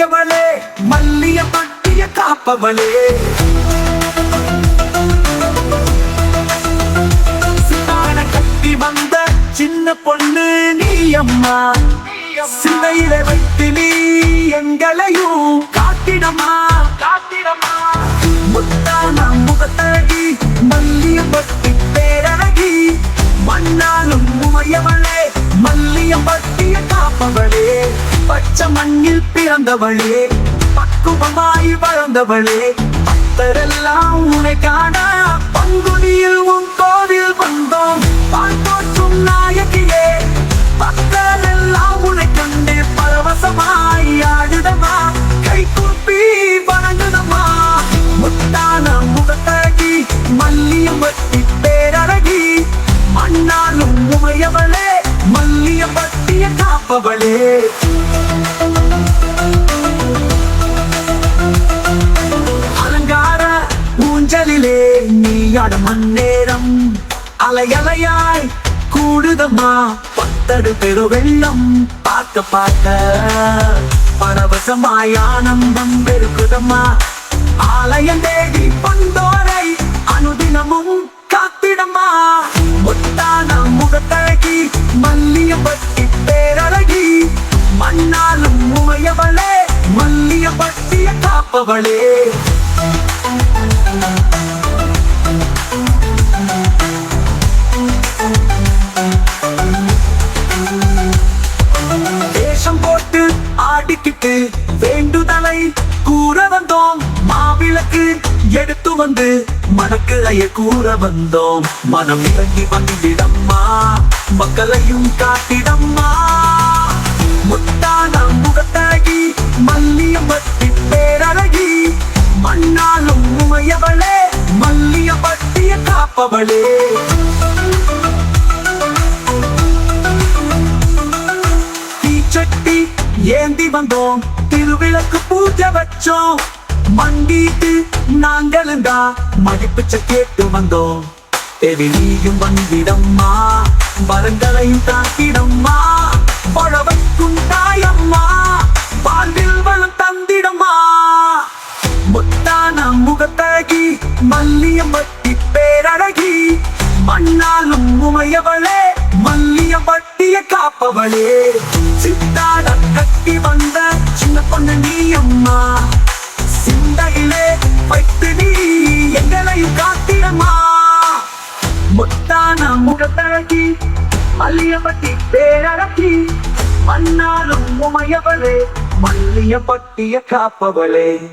உமையவளே மல்லிய பட்டிய காப்பவளே. சித்தான கட்டி வந்த சின்ன பொண்ணு நீ அம்மா சிந்தையில வைத்து நீ எங்களையும் காட்டிடமா காட்டிடமா முத்தான முகத்தழகி மல்லிய பட்டி பேரழகி. மண்ணாலும் உமையவளே மல்லியம் பட்டிய காப்பவளே பச்சை மண்ணில் பிறந்தவளே பக்குவமாய் வளர்ந்தவளே பக்தரெல்லாம் உன்னை காண பங்குனியில் உன் கோவில் வந்தோம். பாட்டோற்றும் நாயகியே பக்தரெல்லாம் உன்னை கண்டு பரவசமாய் ஆடுதமா கை கூப்பி வணங்குதமா முத்தான முகத்தழகி மல்லியம் பட்டி பேரழகி மண்ணாலும் உமையவளே மல்லியம் பட்டிய காப்பவளே. அலங்கார ஊஞ்சலிலே நீயாட மண்ணேரம் அலையலையாய் கூடுதம்மா பத்தடு பெரு வெள்ளம் பார்க்க பார்க்க பரவசமாய் ஆனந்தம் பெருக்குதம்மா ஆலயம் தேடி பந்தோரை அனுதினமும் காத்திடம்மா. காப்பவளே வேஷம் போட்டு ஆடிக்கிட்டு வேண்டுதலை கூற வந்தோம். மாவிளக்கு எடுத்து வந்து மணக்கிளைய கூற வந்தோம். மனம் இறங்கி வந்திடம்மா. மக்களையும் காட்டிடம்மா அவளே. தீச்சட்டி ஏந்தி வந்தோம் திருவிளக்கு பூஜை வச்சோம். மண்டிட்டு நாங்களுந்தா தான் மதிப்பிச்ச கேட்டு வந்தோம். தெவிலியும் வந்திடம்மா மரங்களையும் தாக்கிடம்மா. பழவைக்கும் தாயம்மா வாழ்வில் வளம் தந்திடம் காப்பவளே சித்தாட கட்டி வந்த சின்ன பொண்ணு நீ அம்மா. சிந்தையிலே வைத்து நீ எங்களையும் காத்திடமா. முத்தான முகத்தழகி மல்லியப்பட்டி பேரழகி மன்னாலும் உமையவளே மல்லிய பட்டிய காப்பவளே.